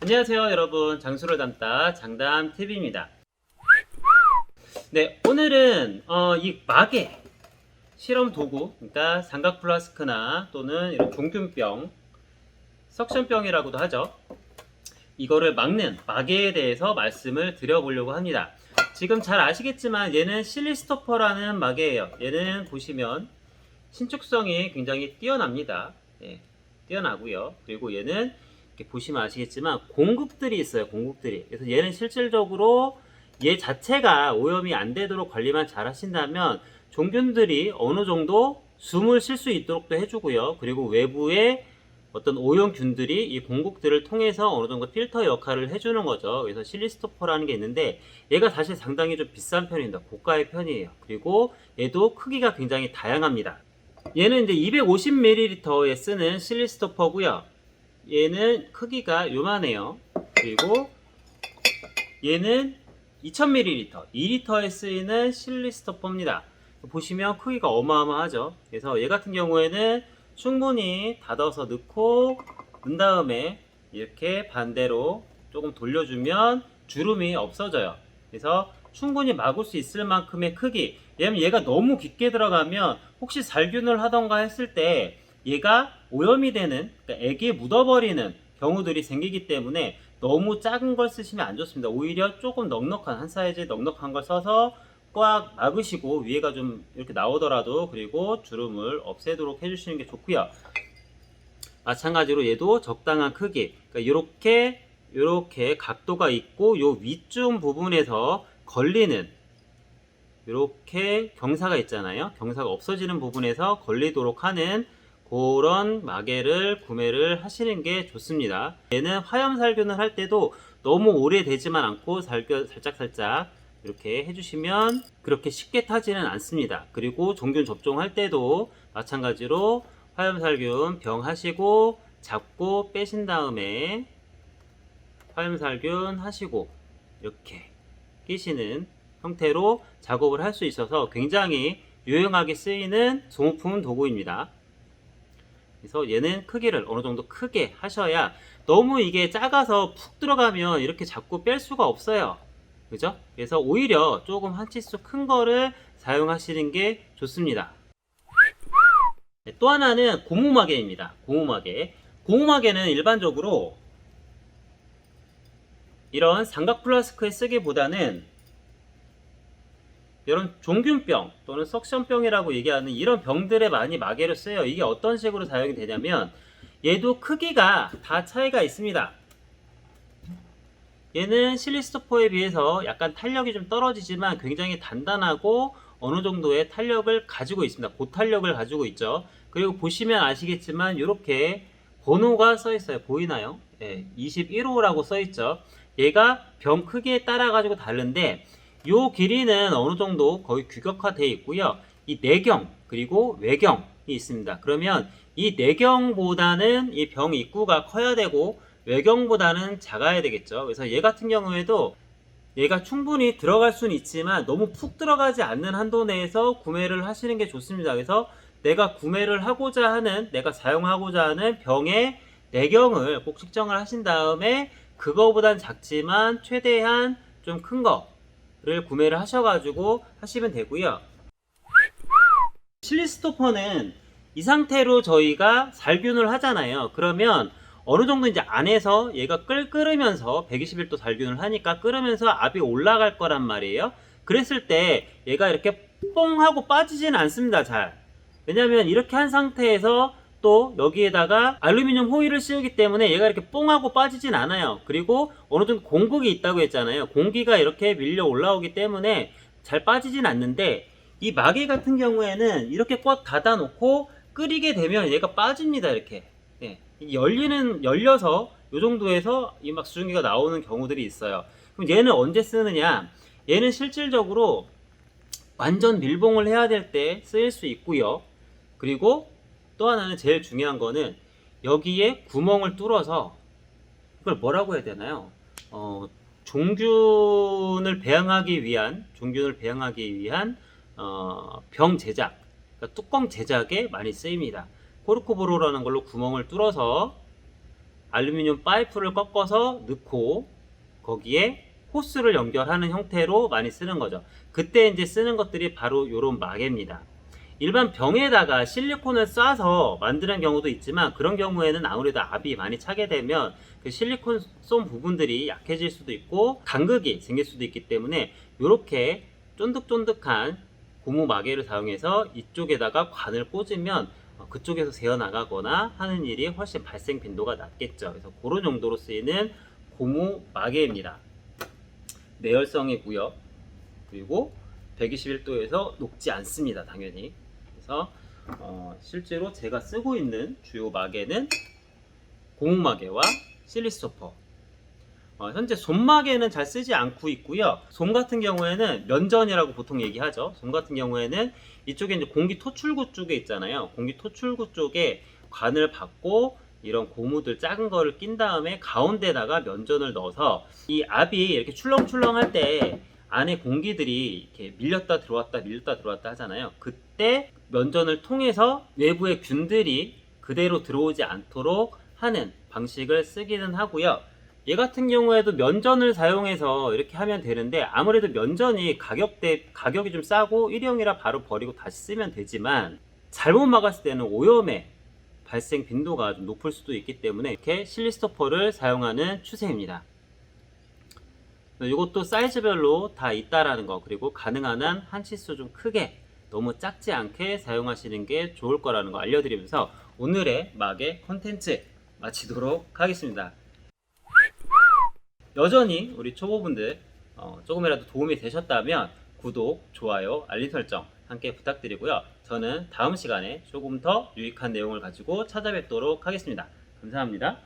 안녕하세요 여러분. 장수를 담다 장담TV입니다. 네 오늘은 어, 이 마개 실험 도구 그러니까 삼각 플라스크나 또는 이런 종균병 석션병이라고도 하죠. 이거를 막는 마개에 대해서 말씀을 드려보려고 합니다. 지금 잘 아시겠지만 얘는 실리스토퍼라는 마개예요. 얘는 보시면 신축성이 굉장히 뛰어납니다. 네, 뛰어나고요. 그리고 얘는 보시면 아시겠지만 공극들이 있어요. 공극들이. 그래서 얘는 실질적으로 얘 자체가 오염이 안 되도록 관리만 잘 하신다면 종균들이 어느 정도 숨을 쉴 수 있도록도 해주고요. 그리고 외부에 어떤 오염균들이 이 공극들을 통해서 어느 정도 필터 역할을 해주는 거죠. 그래서 실리스토퍼라는 게 있는데 얘가 사실 상당히 좀 비싼 편입니다. 고가의 편이에요. 그리고 얘도 크기가 굉장히 다양합니다. 얘는 이제 250ml에 쓰는 실리스토퍼고요. 얘는 크기가 요만해요. 그리고 얘는 2000ml, 2리터에 쓰이는 실리스토퍼입니다. 보시면 크기가 어마어마하죠. 그래서 얘 같은 경우에는 충분히 닫아서 넣고 넣은 다음에 이렇게 반대로 조금 돌려주면 주름이 없어져요. 그래서 충분히 막을 수 있을 만큼의 크기. 왜냐면 얘가 너무 깊게 들어가면 혹시 살균을 하던가 했을 때 얘가 오염이 되는 그러니까 액에 묻어버리는 경우들이 생기기 때문에 너무 작은 걸 쓰시면 안 좋습니다. 오히려 조금 넉넉한 한 사이즈 넉넉한 걸 써서 꽉 막으시고 위에가 좀 이렇게 나오더라도 그리고 주름을 없애도록 해주시는 게 좋고요. 마찬가지로 얘도 적당한 크기. 그러니까 이렇게 이렇게 각도가 있고 요 위쯤 부분에서 걸리는 이렇게 경사가 있잖아요. 경사가 없어지는 부분에서 걸리도록 하는 그런 마개를 구매를 하시는 게 좋습니다. 얘는 화염 살균을 할 때도 너무 오래 되지만 않고 살균 살짝 살짝 이렇게 해주시면 그렇게 쉽게 타지는 않습니다. 그리고 종균 접종할 때도 마찬가지로 화염 살균 병 하시고 잡고 빼신 다음에 화염 살균 하시고 이렇게 끼시는 형태로 작업을 할 수 있어서 굉장히 유용하게 쓰이는 소모품 도구입니다. 그래서 얘는 크기를 어느 정도 크게 하셔야 너무 이게 작아서 푹 들어가면 이렇게 자꾸 뺄 수가 없어요. 그죠? 그래서 오히려 조금 한 치수 큰 거를 사용하시는 게 좋습니다. 네, 또 하나는 고무마개입니다. 고무마개. 고무마개는 일반적으로 이런 삼각 플라스크에 쓰기보다는 이런 종균병 또는 석션병이라고 얘기하는 이런 병들에 많이 마개를 써요. 이게 어떤 식으로 사용이 되냐면 얘도 크기가 다 차이가 있습니다. 얘는 실리스토퍼에 비해서 약간 탄력이 좀 떨어지지만 굉장히 단단하고 어느 정도의 탄력을 가지고 있습니다. 고탄력을 가지고 있죠. 그리고 보시면 아시겠지만 이렇게 번호가 써 있어요. 보이나요? 예, 21호라고 써 있죠. 얘가 병 크기에 따라 가지고 다른데 요 길이는 어느 정도 거의 규격화되어 있고요. 이 내경 그리고 외경이 있습니다. 그러면 이 내경보다는 이 병 입구가 커야 되고 외경보다는 작아야 되겠죠. 그래서 얘 같은 경우에도 얘가 충분히 들어갈 수는 있지만 너무 푹 들어가지 않는 한도 내에서 구매를 하시는 게 좋습니다. 그래서 내가 구매를 하고자 하는 내가 사용하고자 하는 병의 내경을 꼭 측정을 하신 다음에 그거보단 작지만 최대한 좀 큰 거 를 구매를 하셔가지고 하시면 되고요. 실리스토퍼는 이 상태로 저희가 살균을 하잖아요. 그러면 어느 정도 이제 안에서 얘가 끓, 끓으면서 121도 살균을 하니까 끓으면서 압이 올라갈 거란 말이에요. 그랬을 때 얘가 이렇게 뽕 하고 빠지진 않습니다. 잘. 왜냐면 이렇게 한 상태에서 또 여기에다가 알루미늄 호일을 씌우기 때문에 얘가 이렇게 뽕 하고 빠지진 않아요. 그리고 어느 정도 공극이 있다고 했잖아요. 공기가 이렇게 밀려 올라오기 때문에 잘 빠지진 않는데 이 마개 같은 경우에는 이렇게 꽉 닫아 놓고 끓이게 되면 얘가 빠집니다. 이렇게. 예. 열리는 열려서 이 정도에서 이 막 수증기가 나오는 경우들이 있어요. 그럼 얘는 언제 쓰느냐? 얘는 실질적으로 완전 밀봉을 해야 될 때 쓰일 수 있고요. 그리고 또 하나는 제일 중요한 거는 여기에 구멍을 뚫어서 그걸 뭐라고 해야 되나요? 어, 종균을 배양하기 위한 종균을 배양하기 위한 어, 병 제작, 그러니까 뚜껑 제작에 많이 쓰입니다. 코르코보로라는 걸로 구멍을 뚫어서 알루미늄 파이프를 꺾어서 넣고 거기에 호스를 연결하는 형태로 많이 쓰는 거죠. 그때 이제 쓰는 것들이 바로 이런 마개입니다. 일반 병에다가 실리콘을 쏴서 만드는 경우도 있지만 그런 경우에는 아무래도 압이 많이 차게 되면 그 실리콘 쏜 부분들이 약해질 수도 있고 간극이 생길 수도 있기 때문에 이렇게 쫀득쫀득한 고무 마개를 사용해서 이쪽에다가 관을 꽂으면 어, 그쪽에서 새어 나가거나 하는 일이 훨씬 발생 빈도가 낮겠죠. 그래서 그런 용도로 쓰이는 고무 마개입니다. 내열성이고요. 그리고 121도에서 녹지 않습니다. 당연히. 그래서 어, 실제로 제가 쓰고 있는 주요 마개는 고무 마개와 실리스토퍼. 어, 현재 솜마개는 잘 쓰지 않고 있고요. 솜 같은 경우에는 면전이라고 보통 얘기하죠. 솜 같은 경우에는 이쪽에 이제 공기 토출구 쪽에 있잖아요. 공기 토출구 쪽에 관을 받고 이런 고무들 작은 거를 낀 다음에 가운데다가 면전을 넣어서 이 압이 이렇게 출렁출렁 할 때 안에 공기들이 이렇게 밀렸다 들어왔다 밀렸다 들어왔다 하잖아요. 그때 면전을 통해서 외부의 균들이 그대로 들어오지 않도록 하는 방식을 쓰기는 하고요. 얘 같은 경우에도 면전을 사용해서 이렇게 하면 되는데 아무래도 면전이 가격대 가격이 좀 싸고 일회용이라 바로 버리고 다시 쓰면 되지만 잘못 막았을 때는 오염의 발생 빈도가 좀 높을 수도 있기 때문에 이렇게 실리스토퍼를 사용하는 추세입니다. 이것도 사이즈별로 다 있다라는 거 그리고 가능한 한 한 치수 좀 크게 너무 작지 않게 사용하시는 게 좋을 거라는 거 알려드리면서 오늘의 막의 컨텐츠 마치도록 하겠습니다. 여전히 우리 초보분들 어, 조금이라도 도움이 되셨다면 구독, 좋아요, 알림 설정 함께 부탁드리고요. 저는 다음 시간에 조금 더 유익한 내용을 가지고 찾아뵙도록 하겠습니다. 감사합니다.